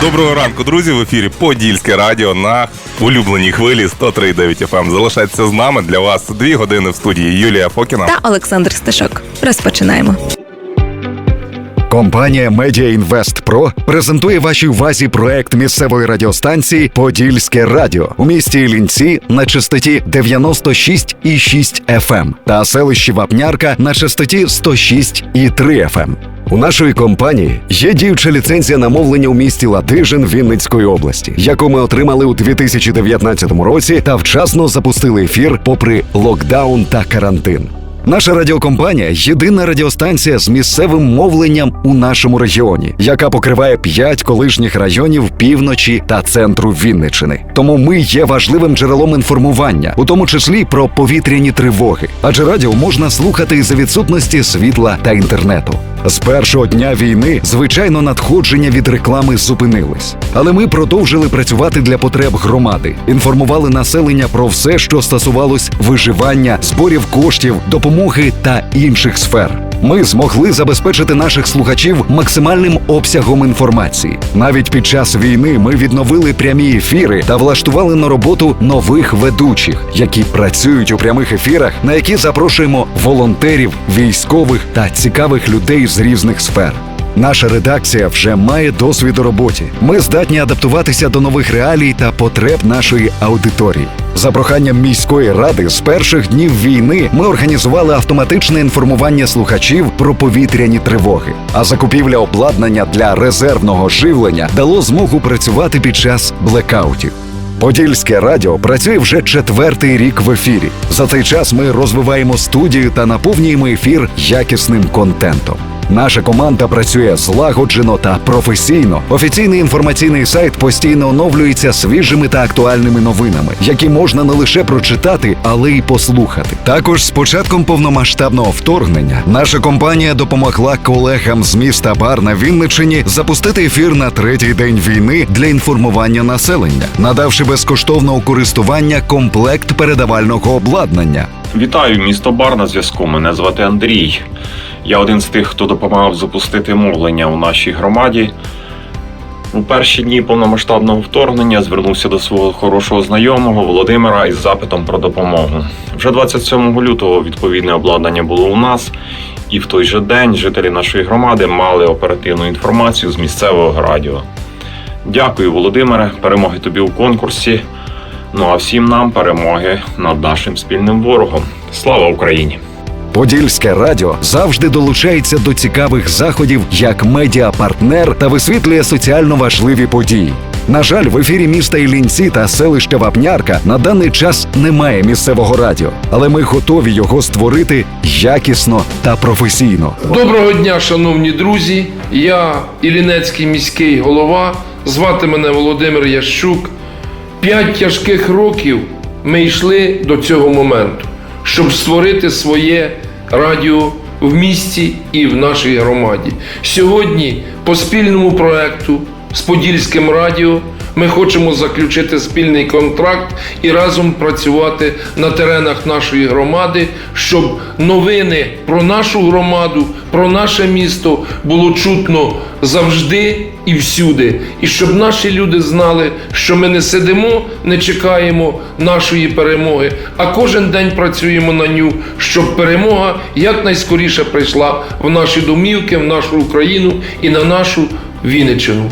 Доброго ранку, друзі. В ефірі Подільське радіо на улюбленій хвилі 103.9 FM. Залишайтеся з нами. Для вас дві години в студії Юлія Фокіна. та Олександр Стешок. Розпочинаємо. Компанія Media Invest Pro презентує вашій увазі проект місцевої радіостанції Подільське Радіо у місті Іллінці на частоті 96,6 FM та селищі Вапнярка на частоті 106,3 FM. У нашої компанії є діюча ліцензія на мовлення у місті Латижин Вінницької області, яку ми отримали у 2019 році та вчасно запустили ефір попри локдаун та карантин. Наша радіокомпанія єдина радіостанція з місцевим мовленням у нашому регіоні, яка покриває п'ять колишніх районів півночі та центру Вінничини. Тому ми є важливим джерелом інформування, у тому числі про повітряні тривоги. Адже радіо можна слухати і за відсутності світла та інтернету. З першого дня війни, звичайно, надходження від реклами зупинились. Але ми продовжили працювати для потреб громади, інформували населення про все, що стосувалось виживання, зборів коштів, допомоги та інших сфер. Ми змогли забезпечити наших слухачів максимальним обсягом інформації. Навіть під час війни ми відновили прямі ефіри та влаштували на роботу нових ведучих, які працюють у прямих ефірах, на які запрошуємо волонтерів, військових та цікавих людей з різних сфер. Наша редакція вже має досвід у роботі. Ми здатні адаптуватися до нових реалій та потреб нашої аудиторії. За проханням міської ради з перших днів війни ми організували автоматичне інформування слухачів про повітряні тривоги. А закупівля обладнання для резервного живлення дало змогу працювати під час блекаутів. Подільське радіо працює вже четвертий рік в ефірі. За цей час ми розвиваємо студію та наповнюємо ефір якісним контентом. Наша команда працює злагоджено та професійно. Офіційний інформаційний сайт постійно оновлюється свіжими та актуальними новинами, які можна не лише прочитати, але й послухати. Також з початком повномасштабного вторгнення наша компанія допомогла колегам з міста Бар на Вінниччині запустити ефір на третій день війни для інформування населення, надавши безкоштовне у користування комплект передавального обладнання. Вітаю, місто Бар на зв'язку. Мене звати Андрій. Я один з тих, хто допомагав запустити мовлення у нашій громаді. У перші дні повномасштабного вторгнення звернувся до свого хорошого знайомого Володимира із запитом про допомогу. Вже 27 лютого відповідне обладнання було у нас, і в той же день жителі нашої громади мали оперативну інформацію з місцевого радіо. Дякую, Володимире, перемоги тобі у конкурсі. Ну а всім нам перемоги над нашим спільним ворогом. Слава Україні! Подільське радіо завжди долучається до цікавих заходів як медіапартнер та висвітлює соціально важливі події. На жаль, в ефірі міста Іллінці та селища Вапнярка на даний час немає місцевого радіо, але ми готові його створити якісно та професійно. Доброго дня, шановні друзі. Я Іллінецький міський голова. Звати мене Володимир Ящук. П'ять тяжких років ми йшли до цього моменту, щоб створити своє радіо в місті і в нашій громаді. Сьогодні по спільному проекту з Подільським радіо ми хочемо заключити спільний контракт і разом працювати на теренах нашої громади, щоб новини про нашу громаду, про наше місто було чутно завжди і всюди. І щоб наші люди знали, що ми не сидимо, не чекаємо нашої перемоги, а кожен день працюємо на ню, щоб перемога якнайскоріше прийшла в наші домівки, в нашу Україну і на нашу Вінниччину.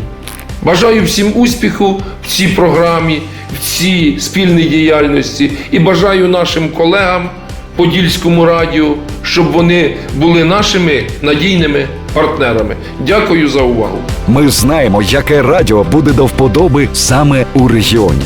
Бажаю всім успіху в цій програмі, в цій спільній діяльності і бажаю нашим колегам Подільському радіо, щоб вони були нашими надійними партнерами. Дякую за увагу. Ми знаємо, яке радіо буде до вподоби саме у регіоні.